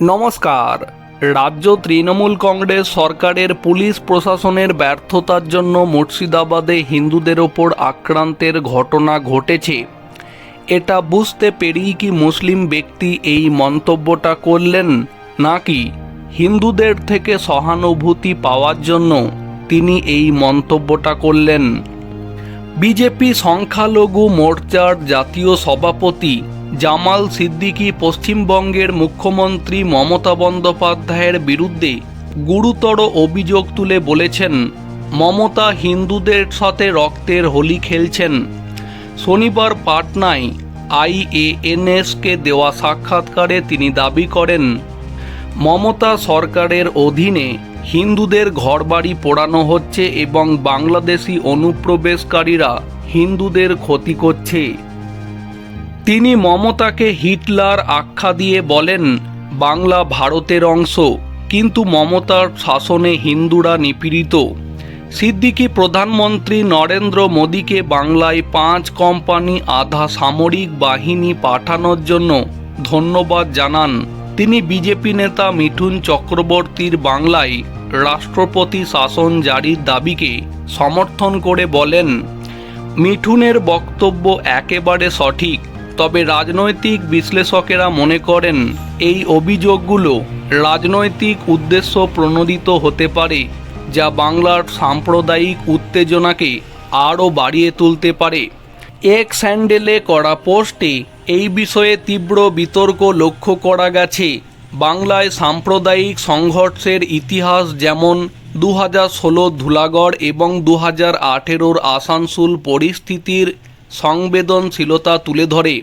নমস্কার। রাজ্য তৃণমূল কংগ্রেস সরকারের পুলিশ প্রশাসনের ব্যর্থতার জন্য মুর্শিদাবাদে হিন্দুদের ওপর আক্রান্তের ঘটনা ঘটেছে। এটা বুঝতে পেরেই কি মুসলিম ব্যক্তি এই মন্তব্যটা করলেন নাকি হিন্দুদের থেকে সহানুভূতি পাওয়ার জন্য তিনি এই মন্তব্যটা করলেন? বিজেপি সংখ্যালঘু মোর্চার জাতীয় সভাপতি জামাল সিদ্দিকী পশ্চিমবঙ্গের মুখ্যমন্ত্রী মমতা বন্দ্যোপাধ্যায়ের বিরুদ্ধে গুরুতর অভিযোগ তুলে বলেছেন, মমতা হিন্দুদের সাথে রক্তের হোলি খেলছেন। শনিবার পাটনায় আইএএনএসকে দেওয়া সাক্ষাৎকারে তিনি দাবি করেন, মমতা সরকারের অধীনে হিন্দুদের ঘরবাড়ি পোড়ানো হচ্ছে এবং বাংলাদেশি অনুপ্রবেশকারীরা হিন্দুদের ক্ষতি করছে। তিনি মমতাকে হিটলার আখ্যা দিয়ে বলেন, বাংলা ভারতের অংশ। কিন্তু মমতার শাসনে হিন্দুরা নিপীড়িত। সিদ্দিকী প্রধানমন্ত্রী নরেন্দ্র মোদীকে বাংলায় পাঁচ কোম্পানি আধা সামরিক বাহিনী পাঠানোর জন্য ধন্যবাদ জানান। তিনি বিজেপি নেতা মিঠুন চক্রবর্তীর বাংলায় রাষ্ট্রপতি শাসন জারির দাবিকে সমর্থন করে বলেন, মিঠুনের বক্তব্য একেবারে সঠিক। তবে রাজনৈতিক বিশ্লেষকেরা মনে করেন, এই অভিযোগগুলো রাজনৈতিক উদ্দেশ্য প্রণোদিত হতে পারে, যা বাংলার সাম্প্রদায়িক উত্তেজনাকে আরও বাড়িয়ে তুলতে পারে। এক স্যান্ডেলে করা পোস্টে এই বিষয়ে তীব্র বিতর্ক লক্ষ্য করা গেছে। বাংলায় সাম্প্রদায়িক সংঘর্ষের ইতিহাস যেমন দু হাজার ষোলো ধুলাগড় এবং দু হাজার আঠেরোর আসানসোল পরিস্থিতির সংবেদনশীলতা তুলে ধরে।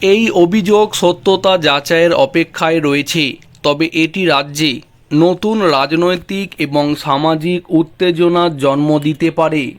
এই অভিযোগ সত্যতা যাচাইয়ের অপেক্ষায় রয়েছে। তবে এটি রাজ্যে নতুন রাজনৈতিক এবং সামাজিক উত্তেজনার জন্ম দিতে পারে।